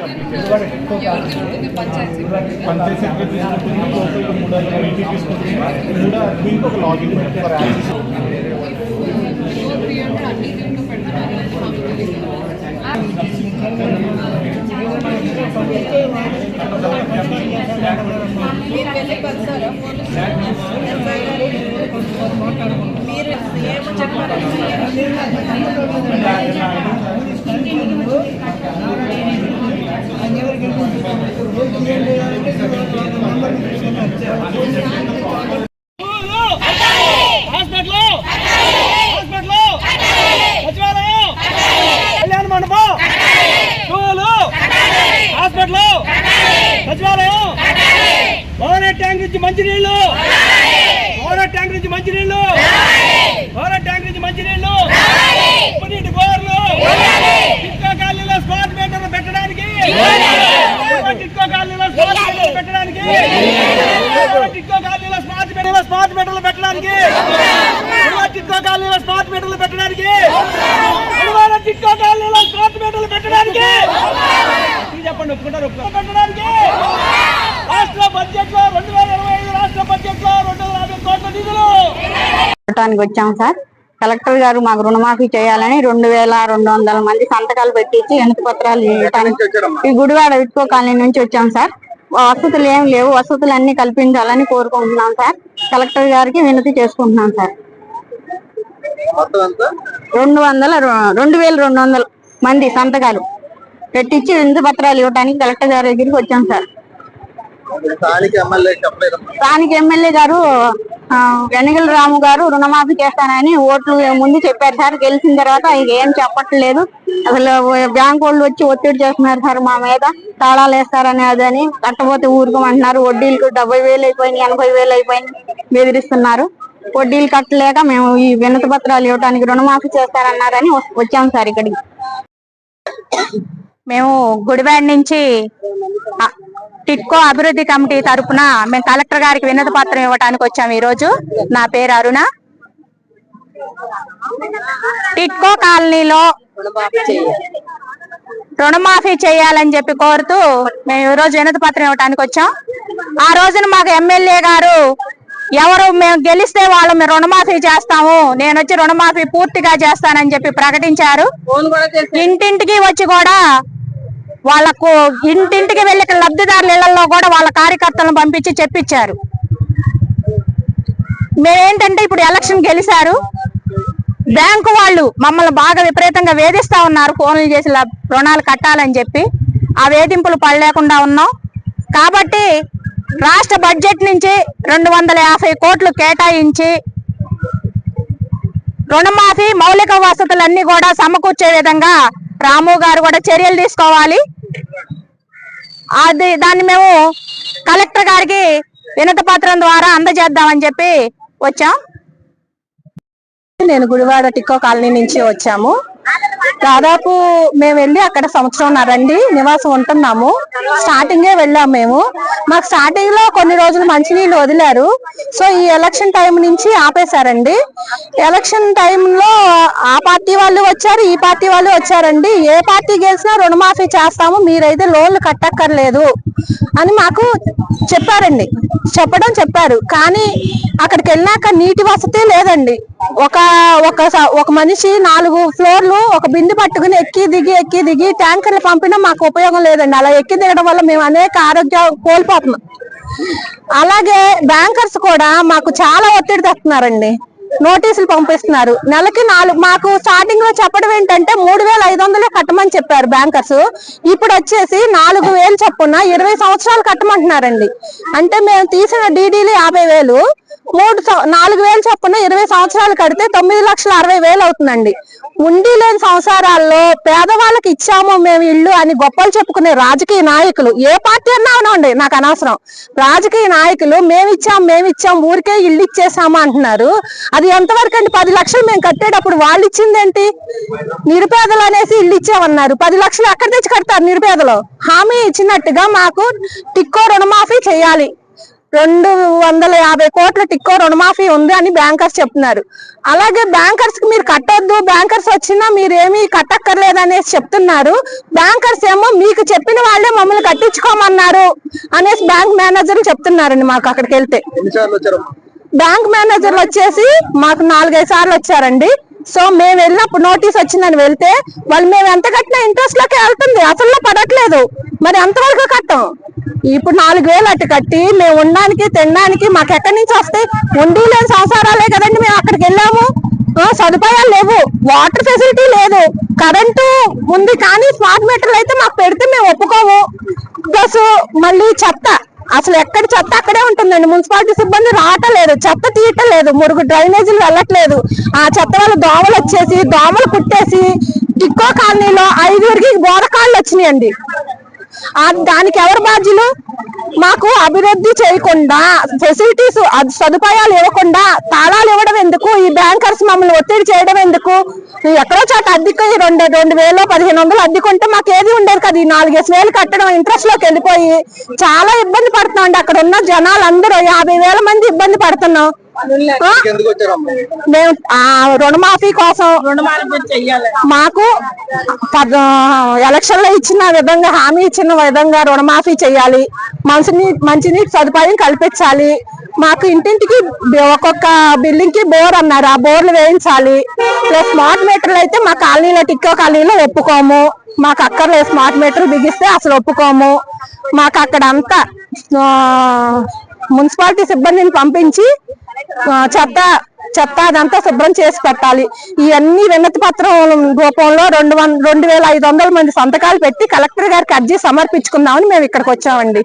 ఎవరిది ఉంటుంది panchayat secretary Panchayat secretary తీసుకుంటుంది లోకల్ మూడు వందల ఎయిటీ తీసుకుంటుంది మూడు దీనికి ఒక లాగిన్ ఫర్ యాక్సెస్ ఫ్రీ సచివాలయం కళ్యాణ మండపం స్కూలు హాస్పిటల్. ఓవర్ ట్యాంక్ నుంచి మంచినీళ్ళు ఓవర్ ట్యాంక్ నుంచి మంచినీళ్ళు ఓవర్ ట్యాంక్ నుంచి మంచినీళ్ళు ఉప్పునీటి బోర్లు టిక్కో కాలనీలో స్మార్ట్ మీటర్లు పెట్టడానికి టిక్కో కాలనీలో స్మార్ట్ మీటర్లు పెట్టడానికి టిక్కో కాలనీలో స్మార్ట్ మీటర్లు స్మార్ట్ మీటర్లు పెట్టడానికి. కాలనీలో స్మార్ట్ మీటర్లు పెట్టడానికి. కాలనీలో స్మార్ట్ మీటర్లు పెట్టడానికి. చెప్పండి ఒప్పుకుంటారు పెట్టడానికి. రాష్ట్ర బడ్జెట్లో రెండు వేల ఇరవై ఐదు రాష్ట్ర బడ్జెట్లో రెండు వందల యాభై కోట్ల నిధులు. వచ్చాం సార్. కలెక్టర్ గారు మాకు రుణమాఫీ చేయాలని రెండు వేల రెండు వందల మంది సంతకాలు పెట్టించి ఎనుక పత్రాలు ఈ గుడివాడ విట్కో కాలనీ నుంచి వచ్చాం సార్. వసతులు ఏం లేవు. వసతులు అన్ని కల్పించాలని కోరుకుంటున్నాం సార్. కలెక్టర్ గారికి వినతి చేసుకుంటున్నాం సార్. రెండు వందల రెండు వేల రెండు వందల మంది సంతకాలు పెట్టించి వినతి పత్రాలు ఇవ్వటానికి కలెక్టర్ గారి దగ్గరికి వచ్చాం సార్. స్థానిక ఎమ్మెల్యే గారు వెనగల రాము గారు రుణమాఫీ చేస్తానని ఓట్లు ముందు చెప్పారు సార్. గెలిచిన తర్వాత ఏం చెప్పట్లేదు. అసలు బ్యాంక్ వాళ్ళు వచ్చి ఒత్తిడి చేస్తున్నారు సార్ మా మీద. తాళాలు వేస్తారని అదని కట్టపోతే ఊరుకోమంటున్నారు. వడ్డీలకు డెబ్బై వేలు అయిపోయినాయి ఎనభై వేలు అయిపోయినాయి బెదిరిస్తున్నారు. వడ్డీలు కట్టలేక మేము ఈ వినతి పత్రాలు ఇవ్వడానికి రుణమాఫీ చేస్తారన్నారని వచ్చాము వచ్చాం సార్ ఇక్కడికి. మేము గుడివాడ నుంచి టిట్కో అభివృద్ధి కమిటీ తరపున మేము కలెక్టర్ గారికి వినతి పత్రం ఇవ్వడానికి వచ్చాము ఈ రోజు నా పేరు అరుణ. టిట్కో కాలనీలో రుణమాఫీ చేయాలని చెప్పి కోరుతూ మేము ఈ రోజు వినతి పత్రం ఇవ్వడానికి వచ్చాం. ఆ రోజున మాకు ఎమ్మెల్యే గారు ఎవరు మేము గెలిస్తే వాళ్ళు మేము రుణమాఫీ చేస్తాము నేను వచ్చి రుణమాఫీ పూర్తిగా చేస్తానని చెప్పి ప్రకటించారు. ఇంటింటికి వచ్చి కూడా వాళ్ళకు ఇంటింటికి వెళ్ళి లబ్ధిదారుల ఇళ్ళలో కూడా వాళ్ళ కార్యకర్తలను పంపించి చెప్పించారు. మేమేంటంటే ఇప్పుడు ఎలక్షన్ గెలిచారు. బ్యాంకు వాళ్ళు మమ్మల్ని బాగా విపరీతంగా వేధిస్తా ఉన్నారు. ఫోన్లు చేసి రుణాలు కట్టాలని చెప్పి ఆ వేధింపులు పడలేకుండా ఉన్నాం. కాబట్టి రాష్ట్ర బడ్జెట్ నుంచి రెండు వందల యాభై కోట్లు కేటాయించి రుణమాఫీ మౌలిక వసతులన్నీ కూడా సమకూర్చే విధంగా రాము గారు కూడా చర్యలు తీసుకోవాలి. అది దాన్ని మేము కలెక్టర్ గారికి వినత పత్రం ద్వారా అందజేద్దామని చెప్పి వచ్చాం. నేను గుడివాడ టిక్కో కాలనీ నుంచి వచ్చాము. దాదాపు మేము వెళ్ళి అక్కడ సంవత్సరం రండి నివాసం ఉంటున్నాము. స్టార్టింగే వెళ్ళాము మేము. మాకు స్టార్టింగ్లో కొన్ని రోజులు మంచినీళ్ళు వదిలారు. సో ఈ ఎలక్షన్ టైం నుంచి ఆపేశారండి. ఎలక్షన్ టైంలో ఆ పార్టీ వాళ్ళు వచ్చారు ఈ పార్టీ వాళ్ళు వచ్చారండి. ఏ పార్టీ గెలిచినా రుణమాఫీ చేస్తాము. మీరైతే లోన్లు కట్టక్కర్లేదు అని మాకు చెప్పారండి. చెప్పడం చెప్పారు. కానీ అక్కడికి వెళ్ళాక నీటి వసతి లేదండి. ఒక ఒక ఒక మనిషి నాలుగు ఫ్లోర్లు ఒక బిందు పట్టుకుని ఎక్కి దిగి ఎక్కి దిగి ట్యాంకర్లు పంపినా మాకు ఉపయోగం లేదండి. అలా ఎక్కి దిగడం వల్ల మేము అనేక ఆరోగ్య కోల్పోతున్నాం. అలాగే బ్యాంకర్స్ కూడా మాకు చాలా ఒత్తిడి తెస్తున్నారండి. నోటీసులు పంపిస్తున్నారు. నెలకి నాలుగు మాకు స్టార్టింగ్లో చెప్పడం ఏంటంటే మూడు వేల ఐదు వందలే కట్టమని చెప్పారు బ్యాంకర్స్ ఇప్పుడు వచ్చేసి నాలుగు వేలు చొప్పున ఇరవై సంవత్సరాలు కట్టమంటున్నారండి. అంటే మేము తీసిన డీడీలు యాభై వేలు. మూడు నాలుగు వేలు చొప్పున ఇరవై సంవత్సరాలు కడితే తొమ్మిది లక్షల అరవై వేలు అవుతుందండి. ఉండి లేని సంవత్సరాల్లో పేదవాళ్ళకి ఇచ్చాము మేము ఇల్లు అని గొప్పలు చెప్పుకునే రాజకీయ నాయకులు. ఏ పార్టీ అన్నా అవనండి నాకు అనవసరం. రాజకీయ నాయకులు మేము ఇచ్చాం మేము ఇచ్చాం ఊరికే ఇల్లు ఇచ్చేసాము అంటున్నారు. అది ఎంతవరకు అండి? పది లక్షలు మేము కట్టేటప్పుడు వాళ్ళు ఇచ్చింది ఏంటి? నిరుపేదలు అనేసి ఇల్లు ఇచ్చామన్నారు పది లక్షలు ఎక్కడ తెచ్చి కడతారు నిరుపేదలు? హామీ ఇచ్చినట్టుగా మాకు టిక్కో రుణమాఫీ చేయాలి. రెండు వందల యాభై కోట్ల టిక్కో రుణమాఫీ ఉంది అని బ్యాంకర్స్ చెప్తున్నారు. అలాగే బ్యాంకర్స్కి మీరు కట్టొద్దు. బ్యాంకర్స్ వచ్చినా మీరు ఏమీ కట్టక్కర్లేదు అనేసి చెప్తున్నారు. బ్యాంకర్స్ ఏమో మీకు చెప్పిన వాళ్ళే మమ్మల్ని కట్టించుకోమన్నారు అనేసి బ్యాంక్ మేనేజర్లు చెప్తున్నారండి మాకు అక్కడికి వెళ్తే. బ్యాంక్ మేనేజర్లు వచ్చేసి మాకు నాలుగైదు సార్లు వచ్చారండి. సో మేము వెళ్ళినప్పుడు నోటీస్ వచ్చిందని వెళ్తే వాళ్ళు మేము ఎంత కట్టినా ఇంట్రెస్ట్లోకి వెళ్తుంది. అసలు పడట్లేదు. మరి ఎంతవరకు కట్టం? ఇప్పుడు నాలుగు వేలు అటు కట్టి మేము ఉండడానికి తినడానికి మాకు ఎక్కడి నుంచి వస్తాయి? ఉండి లేని సంసారాలే కదండి మేము అక్కడికి వెళ్ళాము. సదుపాయాలు లేవు. వాటర్ ఫెసిలిటీ లేదు. కరెంటు ఉంది కానీ స్మార్ట్ మీటర్లు అయితే మాకు పెడితే మేము ఒప్పుకోము. ప్లస్ మళ్ళీ చెత్త. అసలు ఎక్కడ చెత్త అక్కడే ఉంటుందండి. మున్సిపాలిటీ సిబ్బంది రావటలేదు. చెత్త తీయటలేదు. మురుగు డ్రైనేజీలు వెళ్ళట్లేదు. ఆ చెత్త వల్ల దోమలు వచ్చేసి దోమలు కుట్టేసి టిక్కో కాలనీలో ఐదుగురికి బోధకాళ్ళు వచ్చినాయండి. దానికి ఎవరు బాధ్యులు? మాకు అభివృద్ధి చేయకుండా ఫెసిలిటీస్ సదుపాయాలు ఇవ్వకుండా తాళాలు ఇవ్వడం ఎందుకు? ఈ బ్యాంకర్స్ మమ్మల్ని ఒత్తిడి చేయడం ఎందుకు? ఎక్కడో చోట అద్దెకు రెండు రెండు వేలు పదిహేను వందలు అద్దెకుంటే మాకు ఏది ఉండేది కదా. ఈ నాలుగేసి వేలు కట్టడం ఇంట్రెస్ట్లోకి వెళ్ళిపోయి చాలా ఇబ్బంది పడుతున్నాం అక్కడ ఉన్న జనాలు అందరూ యాభై వేల మంది ఇబ్బంది పడుతున్నాం. మేము రుణమాఫీ కోసం మాకు ఎలక్షన్లో ఇచ్చిన విధంగా హామీ ఇచ్చిన విధంగా రుణమాఫీ చేయాలి మంచినీ మంచినీటి సదుపాయం కల్పించాలి. మాకు ఇంటింటికి ఒక్కొక్క బిల్డింగ్కి బోర్ అన్నారు. ఆ బోర్లు వేయించాలి. ప్లస్ స్మార్ట్ మీటర్లు అయితే మా కాలనీలో టిక్కో కాలనీలో ఒప్పుకోము. మాకు అక్కర్లేదు స్మార్ట్ మీటర్ బిగిస్తే అసలు ఒప్పుకోము. మాకు అక్కడ అంతా మున్సిపాలిటీ సిబ్బందిని పంపించి చెత్త చెత్త అదంతా శుభ్రం చేసి పెట్టాలి. ఇవన్నీ వినతి పత్రం రూపంలో రెండు వంద రెండు వేల ఐదు వందల మంది సంతకాలు పెట్టి కలెక్టర్ గారికి అర్జీ సమర్పించుకుందామని మేము ఇక్కడికి వచ్చామండి.